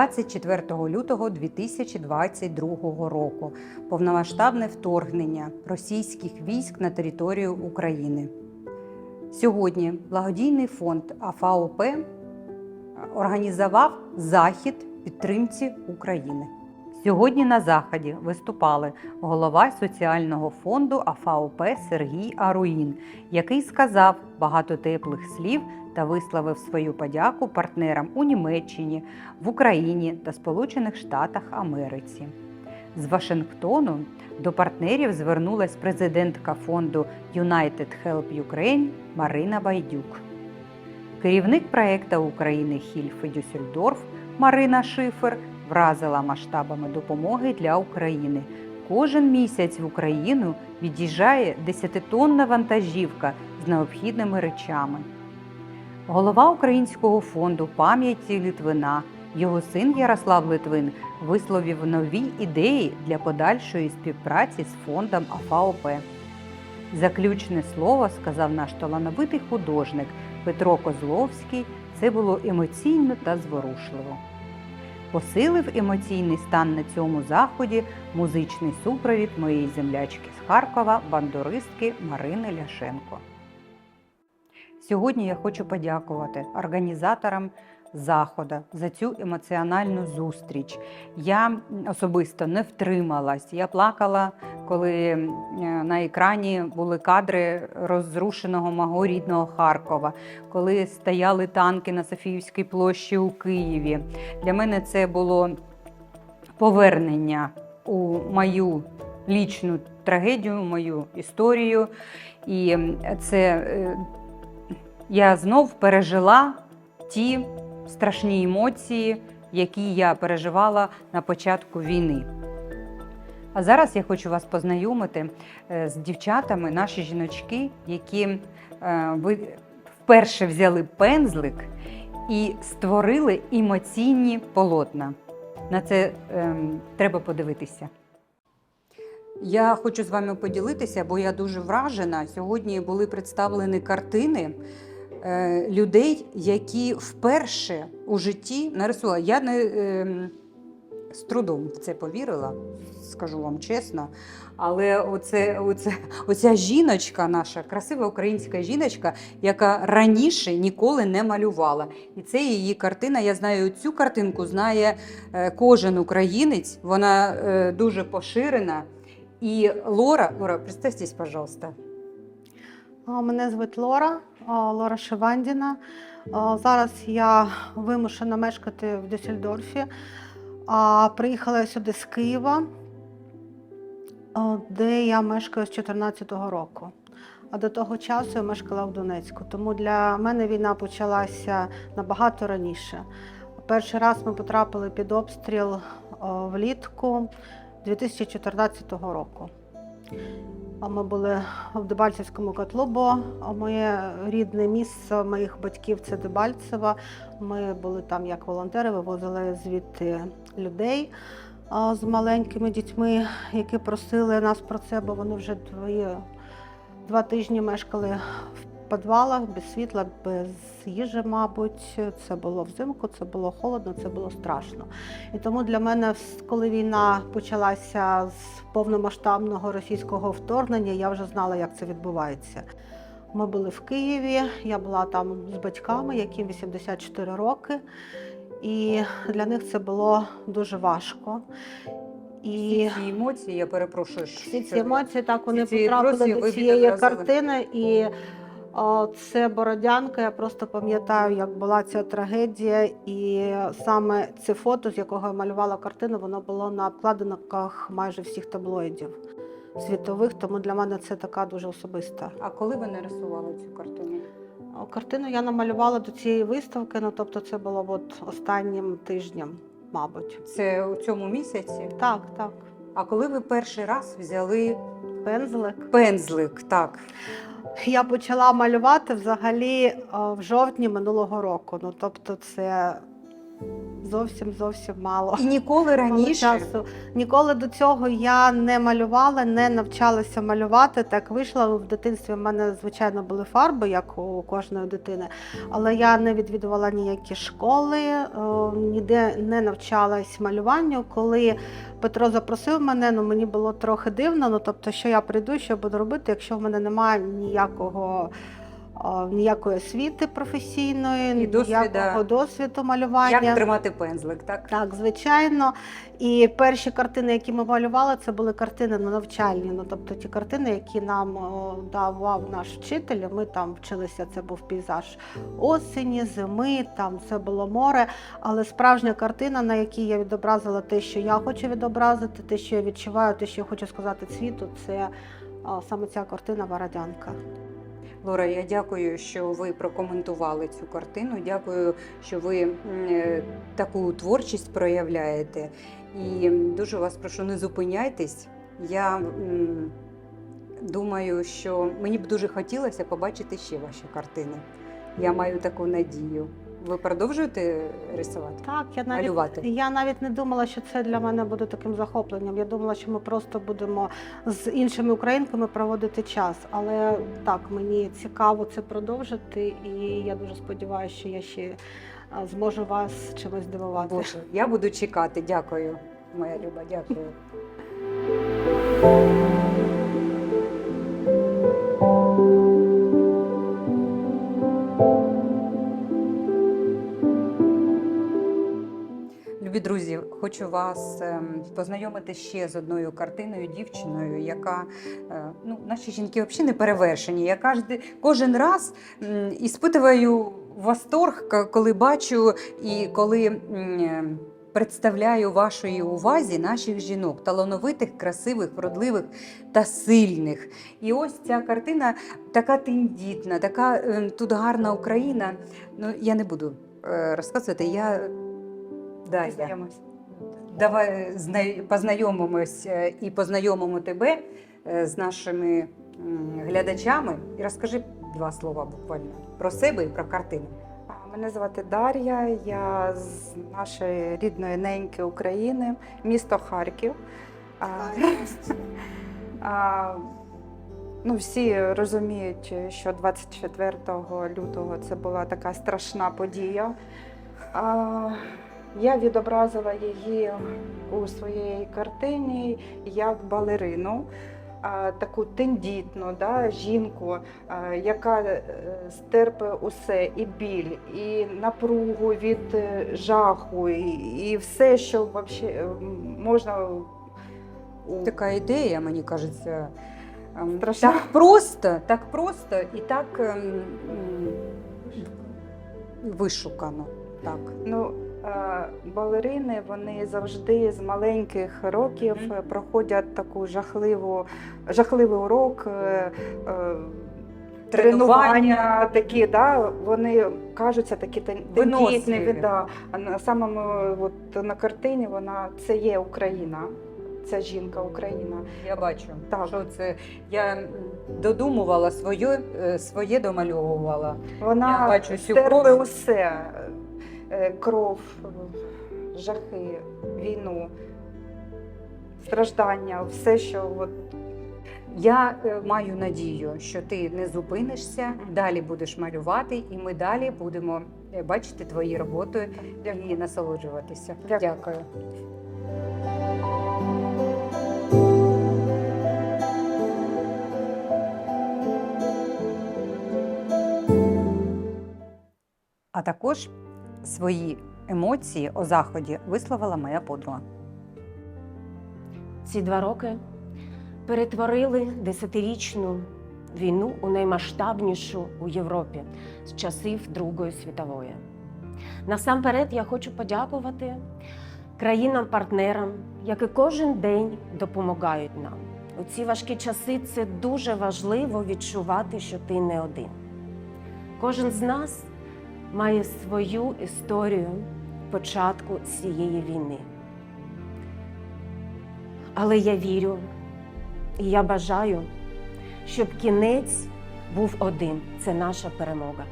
24 лютого 2022 року повномасштабне вторгнення російських військ на територію України. Сьогодні благодійний фонд АФАОП організував захід підтримці України. Сьогодні на заході виступали голова соціального фонду АФАОП Сергій Аруїн, який сказав багато теплих слів та висловив свою подяку партнерам у Німеччині, в Україні та Сполучених Штатах Америці. З Вашингтону до партнерів звернулась президентка фонду United Help Ukraine Марина Байдюк. Керівник проекту України Хільфи Дюссельдорф Марина Шифер вразила масштабами допомоги для України. Кожен місяць в Україну від'їжджає 10-тонна вантажівка з необхідними речами. Голова Українського фонду пам'яті Литвина, його син Ярослав Литвин висловив нові ідеї для подальшої співпраці з фондом АФАОП. Заключне слово сказав наш талановитий художник Петро Козловський. Це було емоційно та зворушливо. Посилив емоційний стан на цьому заході музичний супровід моєї землячки з Харкова, бандуристки Марини Ляшенко. Сьогодні я хочу подякувати організаторам заходу за цю емоціональну зустріч. Я особисто не втрималась. Я плакала, коли е, на екрані були кадри розрушеного мого рідного Харкова, коли стояли танки на Софіївській площі у Києві. Для мене це було повернення у мою лічну трагедію, мою історію. І це е, я знов пережила ті страшні емоції, які я переживала на початку війни. А зараз я хочу вас познайомити е, з дівчатами, наші жіночки, які е, ви вперше взяли пензлик і створили емоційні полотна. На це ем, треба подивитися. Я хочу з вами поділитися, бо я дуже вражена. Сьогодні були представлені картини людей, які вперше у житті нарисували. Я не е, з трудом в це повірила, скажу вам чесно. Але оце, оце, оця жіночка, наша красива українська жіночка, яка раніше ніколи не малювала. І це її картина. Я знаю, цю картинку знає е, кожен українець. Вона е, дуже поширена. І Лора, Лора, представтесь, пожалуйста. Мене звуть Лора, Лора Шивандіна. А, Зараз я вимушена мешкати в Дюссельдорфі. А Приїхала я сюди з Києва, де я мешкаю з 2014 року. А до того часу я мешкала в Донецьку. Тому для мене війна почалася набагато раніше. Перший раз ми потрапили під обстріл влітку 2014 року. Ми були в Дебальцевському котлу, бо моє рідне місце моїх батьків це Дебальцево. Ми були там як волонтери, вивозили звідти людей з маленькими дітьми, які просили нас про це, бо вони вже дві, два тижні мешкали в підвалах без світла, без їжі, мабуть. Це було взимку, це було холодно, це було страшно. І тому для мене, коли війна почалася з повномасштабного російського вторгнення, я вже знала, як це відбувається. Ми були в Києві, я була там з батьками, яким 84 роки, і для них це було дуже важко. І Всі ці емоції, я перепрошую, всі ці емоції так вони потрапили до цієї картини. І це Бородянка. Я просто пам'ятаю, як була ця трагедія, і саме це фото, з якого я малювала картину, воно було на обкладинках майже всіх таблоїдів світових. Тому для мене це така дуже особиста. А коли ви нарисували цю картину? Картину я намалювала до цієї виставки. Ну тобто, це було от останнім тижнем, мабуть. Це у цьому місяці. Так, так. А коли ви перший раз взяли Пензлик. пензлик, так. Я почала малювати взагалі е, в жовтні минулого року. Ну тобто, це зовсім зовсім мало. І ніколи Мало раніше часу. Ніколи до цього я не малювала, не навчалася малювати. Так вийшло в дитинстві. в мене звичайно були фарби, як у кожної дитини, але я не відвідувала ніякі школи, е, ніде не навчалась малюванню. Коли Петро запросив мене, ну мені було трохи дивно. Ну тобто, що я прийду, що буду робити, якщо в мене немає ніякого. Ніякої освіти професійної, І досвіда. ніякого досвіду малювання. як тримати пензлик, так? Так, звичайно. І перші картини, які ми малювали, це були картини ну, навчальні. Ну, тобто ті картини, які нам давав наш вчитель. Ми там вчилися, це був пейзаж осені, зими, там це було море. Але справжня картина, на якій я відобразила те, що я хочу відобразити, те, що я відчуваю, те, що я хочу сказати світу, це саме ця картина Бородянка. Лора, я дякую, що ви прокоментували цю картину. Дякую, що ви е, таку творчість проявляєте. І дуже вас прошу, не зупиняйтесь. Я думаю, що мені б дуже хотілося побачити ще ваші картини. Я маю таку надію. Ви продовжуєте рисувати? Так, я навіть Малювати? Я навіть не думала, що це для мене буде таким захопленням. Я думала, що ми просто будемо з іншими українками проводити час. Але так, мені цікаво це продовжити, і я дуже сподіваюся, що я ще зможу вас чимось здивувати. Боже, я буду чекати. Дякую, моя люба, дякую. Любі друзі, хочу вас ем, познайомити ще з одною картиною, дівчиною, яка е, ну, наші жінки взагалі не перевершені. Я кожен, кожен раз іспитую восторг, коли бачу і коли представляю вашої увазі наших жінок, талановитих, красивих, вродливих та сильних. І ось ця картина така тендітна, така е, тут гарна Україна. Ну, я не буду е, розказувати. Я Да, я. Давай знай- познайомимось і познайомимо тебе з нашими глядачами. І розкажи два слова буквально про себе і про картину. Мене звати Дар'я, я з нашої рідної неньки України, місто Харків. А, ну, всі розуміють, що 24 лютого це була така страшна подія. А, я відобразила її у своїй картині як балерину. Таку тендітну да, жінку, яка е, стерпе усе, і біль, і напругу від е, жаху, і, все, що вообще е, можна Така ідея, мені кажеться, ем, Страшна. так просто, так просто і так ем, вишукано. Так. Ну, балерини вони завжди з маленьких років е, проходять таку жахливу, жахливий урок. е, е, Тренування такі, да, вони кажуться такі тендітні, да. А на самому от, на картині вона це є Україна, ця жінка Україна. Я бачу, Так. що це я додумувала своє, е, своє домальовувала. Вона Я бачу цю усе: Е, кров, е, жахи, війну, страждання, все, що от Я е, маю надію, що ти не зупинишся, далі будеш малювати, і ми далі будемо е, бачити твої роботи і насолоджуватися. Дякую. Дякую. А також свої емоції у заході висловила моя подруга. Ці два роки перетворили десятирічну війну у наймасштабнішу у Європі з часів Другої світової. Насамперед я хочу подякувати країнам-партнерам, які кожен день допомагають нам. У ці важкі часи це дуже важливо відчувати, що ти не один. Кожен з нас має свою історію початку цієї війни. Але я вірю і я бажаю, щоб кінець був один це наша перемога.